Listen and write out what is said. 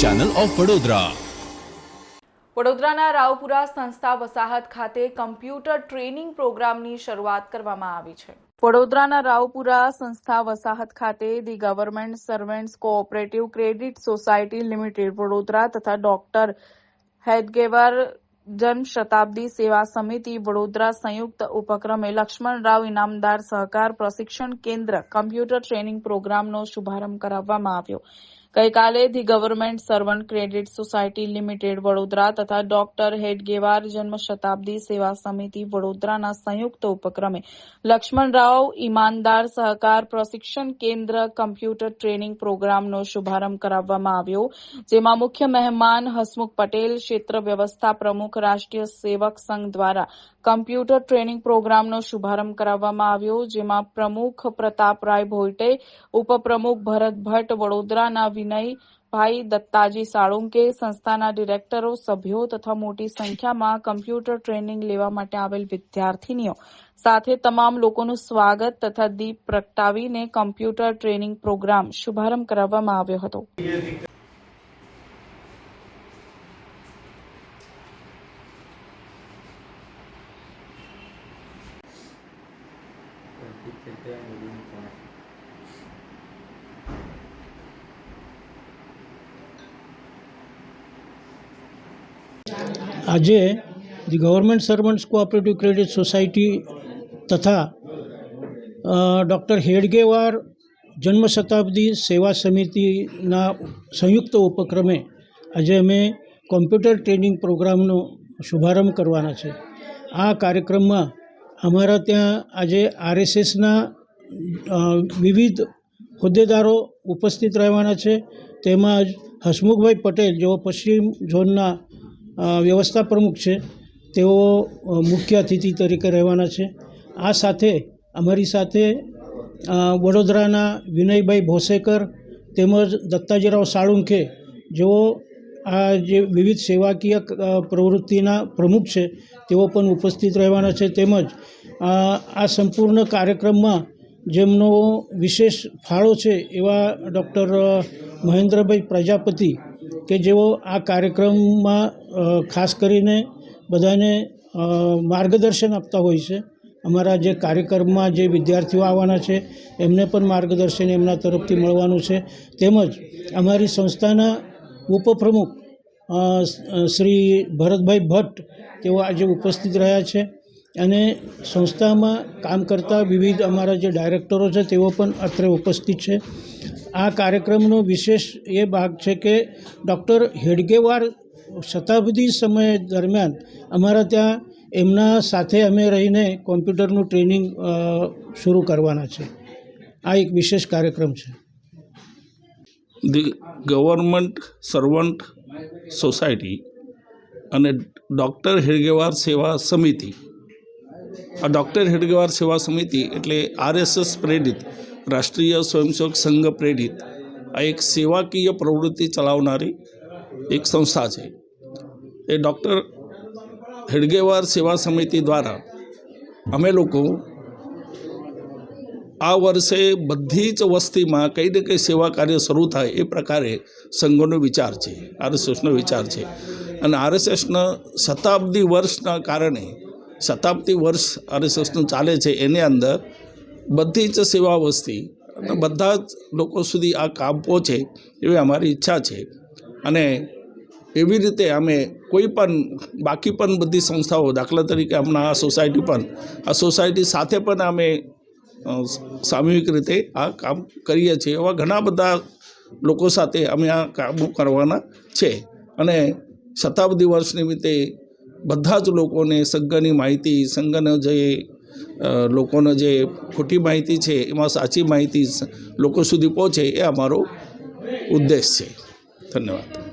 Channel of Vadodara વડોદરાના રાવપુરા સંસ્થા વસાહત ખાતે કમ્પ્યુટર ટ્રેનિંગ પ્રોગ્રામની શરૂઆત કરવામાં આવી છે. વડોદરાના રાવપુરા સંસ્થા વસાહત ખાતે the government servants cooperative credit society limited Vadodara તથા ડોક્ટર હેડગેવાર જન શતાબ્દી સેવા સમિતિ વડોદરા સંયુક્ત ઉપક્રમે લક્ષ્મણરાવ ઇનામદાર સહકાર પ્રશિક્ષણ કેન્દ્ર કમ્પ્યુટર ટ્રેનિંગ પ્રોગ્રામનો શુભારંભ કરાવવામાં આવ્યો. ગઈકાલે government servant credit society limited Vadodara તથા ડોક્ટર હેડગેવાર જન્મ શતાબ્દી સેવા સમિતિ વડોદરાના સંયુક્ત ઉપક્રમે લક્ષ્મણરાવ ઈમાનદાર સહકાર પ્રશિક્ષણ કેન્દ્ર કમ્પ્યુટર ટ્રેનિંગ પ્રોગ્રામનો શુભારંભ કરાવવામાં આવ્યો, જેમાં મુખ્ય મહેમાન હસમુખ પટેલ, ક્ષેત્ર વ્યવસ્થા પ્રમુખ રાષ્ટ્રીય સેવક સંઘ દ્વારા કમ્પ્યુટર ટ્રેનિંગ પ્રોગ્રામનો શુભારંભ કરાવવામાં આવ્યો, જેમાં પ્રમુખ પ્રતાપરાય ભોઈટે ઉપપ્રમુખ ભરત ભટ્ટ વડોદરાના વિનયભાઈ દત્તાજી સાળુંકે સંસ્થાના ડિરેક્ટરો, સભ્યો તથા મોટી સંખ્યામાં કમ્પ્યુટર ટ્રેનિંગ લેવા માટે આવેલ વિદ્યાર્થીનીઓ. સાથે તમામ લોકોનું સ્વાગત તથા દીપ પ્રગટાવીને કમ્પ્યુટર ટ્રેનિંગ પ્રોગ્રામ શુભારંભ કરાવવામાં આવ્યો હતો. આજે the government servants cooperative credit society તથા ડૉક્ટર હેડગેવાર જન્મ શતાબ્દી સેવા સમિતિના સંયુક્ત ઉપક્રમે આજે અમે કોમ્પ્યુટર ટ્રેનિંગ પ્રોગ્રામનો શુભારંભ કરવાના છે. આ કાર્યક્રમમાં અમારા ત્યાં આજે આરએસએસના વિવિધ હોદ્દેદારો ઉપસ્થિત રહેવાના છે. તેમજ હસમુખભાઈ પટેલ જેઓ પશ્ચિમ ઝોનના વ્યવસ્થા પ્રમુખ છે. તેઓ મુખ્ય અતિથિ તરીકે રહેવાના છે. આ સાથે અમારી સાથે વડોદરાના વિનયભાઈ ભોસેકર તેમજ દત્તાજીરાવ સાળુંખે, જેઓ આ જે વિવિધ સેવાકીય પ્રવૃત્તિના પ્રમુખ છે, તેઓ પણ ઉપસ્થિત રહેવાના છે. તેમજ આ સંપૂર્ણ કાર્યક્રમમાં જેમનો વિશેષ ફાળો છે એવા ડૉક્ટર મહેન્દ્રભાઈ પ્રજાપતિ કે જેઓ આ કાર્યક્રમમાં ખાસ કરીને બધાને માર્ગદર્શન આપતા હોય છે. અમારા જે કાર્યક્રમમાં જે વિદ્યાર્થીઓ આવવાના છે, એમને પણ માર્ગદર્શન એમના તરફથી મળવાનું છે. તેમજ અમારી સંસ્થાના ઉપપ્રમુખ શ્રી ભરતભાઈ ભટ્ટ, તેઓ આજે ઉપસ્થિત રહ્યા છે. અને સંસ્થામાં કામ કરતા વિવિધ અમારા જે ડાયરેક્ટરો છે, તેઓ પણ અત્રે ઉપસ્થિત છે. આ કાર્યક્રમનો વિશેષ એ ભાગ છે કે ડૉક્ટર હેડગેવાર શતાબ્દી સમય દરમિયાન અમારા ત્યાં એમના સાથે અમે રહીને કોમ્પ્યુટરનું ટ્રેનિંગ શરૂ કરવાના છે. આ એક વિશેષ કાર્યક્રમ છે. ધી ગવર્મેન્ટ સર્વન્ટ સોસાયટી અને ડૉક્ટર હેડગેવાર સેવા સમિતિ. આ ડૉક્ટર હેડગેવાર સેવા સમિતિ એટલે આરએસએસ પ્રેરિત રાષ્ટ્રીય સ્વયંસેવક સંઘ પ્રેરિત આ એક સેવાકીય પ્રવૃત્તિ ચલાવનારી એક સંસ્થા છે. એ ડૉક્ટર હેડગેવાર સેવા સમિતિ દ્વારા અમે લોકો આ વર્ષે બધી જ વસ્તીમાં કંઈ ને કંઈ સેવા કાર્ય શરૂ થાય એ પ્રકારે સંઘોનો વિચાર છે, આરએસએસનો વિચાર છે. અને આરએસએસના શતાબ્દી વર્ષના કારણે, શતાબ્દી વર્ષ આરએસએસનું ચાલે છે, એની અંદર બધી જ સેવા વસ્તી. બધા જ લોકો સુધી આ કામ પહોંચે એવી અમારી ઈચ્છા છે. અને એવી રીતે અમે કોઈ પણ, બાકી પણ બધી સંસ્થાઓ, દાખલા તરીકે હમણાં આ સોસાયટી પણ, આ સોસાયટી સાથે પણ અમે સામૂહિક રીતે આ કામ કરીએ છીએ એવા ઘણા બધા લોકો સાથે અમે આ કામો કરવાના છે. અને શતાબ્દી વર્ષ નિમિત્તે બધા જ લોકોને સંઘની માહિતી, સંઘનો જે લોકોનો જે ખોટી માહિતી છે, એમાં સાચી માહિતી લોકો સુધી પહોંચે એ અમારો ઉદ્દેશ છે. ધન્યવાદ.